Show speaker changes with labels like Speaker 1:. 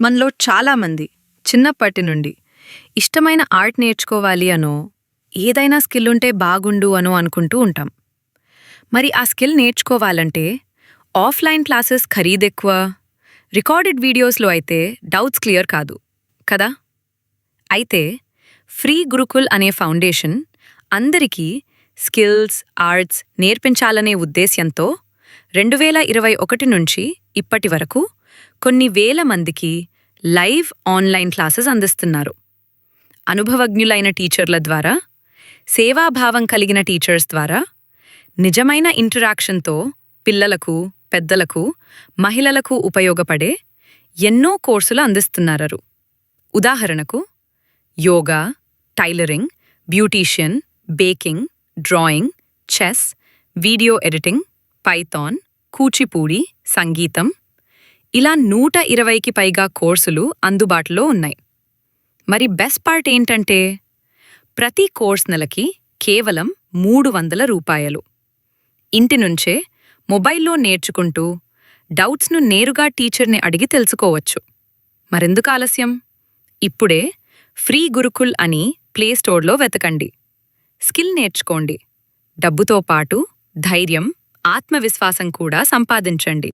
Speaker 1: మనలో చాలామంది చిన్నప్పటి నుండి ఇష్టమైన ఆర్ట్ నేర్చుకోవాలి అనో ఏదైనా స్కిల్ ఉంటే బాగుండు అనో అనుకుంటూ ఉంటాం. మరి ఆ స్కిల్ నేర్చుకోవాలంటే ఆఫ్లైన్ క్లాసెస్ ఖరీదెక్కువ రికార్డెడ్ వీడియోస్లో అయితే డౌట్స్ క్లియర్ కాదు కదా? అయితే ఫ్రీ గురుకుల్ అనే ఫౌండేషన్ అందరికీ స్కిల్స్ ఆర్ట్స్ నేర్పించాలనే ఉద్దేశ్యంతో రెండు వేల ఇరవై ఒకటి నుంచి ఇప్పటి వరకు కొన్ని వేల మందికి లైవ్ ఆన్లైన్ క్లాసెస్ అందిస్తున్నారు. అనుభవజ్ఞులైన టీచర్ల ద్వారా సేవాభావం కలిగిన టీచర్స్ ద్వారా నిజమైన ఇంటరాక్షన్తో పిల్లలకు పెద్దలకు మహిళలకు ఉపయోగపడే ఎన్నో కోర్సులు అందిస్తున్నారరు. ఉదాహరణకు yoga tailoring beautician baking drawing chess video editing python Kuchipudi సంగీతం ఇలా నూట ఇరవైకి పైగా కోర్సులు అందుబాటులో ఉన్నాయి. మరి బెస్ట్ పార్ట్ ఏంటంటే ప్రతి కోర్స్ నెలకి కేవలం మూడు వందల రూపాయలు. ఇంటి నుంచే మొబైల్లో నేర్చుకుంటూ డౌట్స్ను నేరుగా టీచర్ని అడిగి తెలుసుకోవచ్చు. మరెందుకు ఆలస్యం? ఇప్పుడే ఫ్రీ గురుకుల్ అని ప్లేస్టోర్లో వెతకండి. స్కిల్ నేర్చుకోండి. డబ్బుతో పాటు ధైర్యం ఆత్మవిశ్వాసం కూడా సంపాదించండి.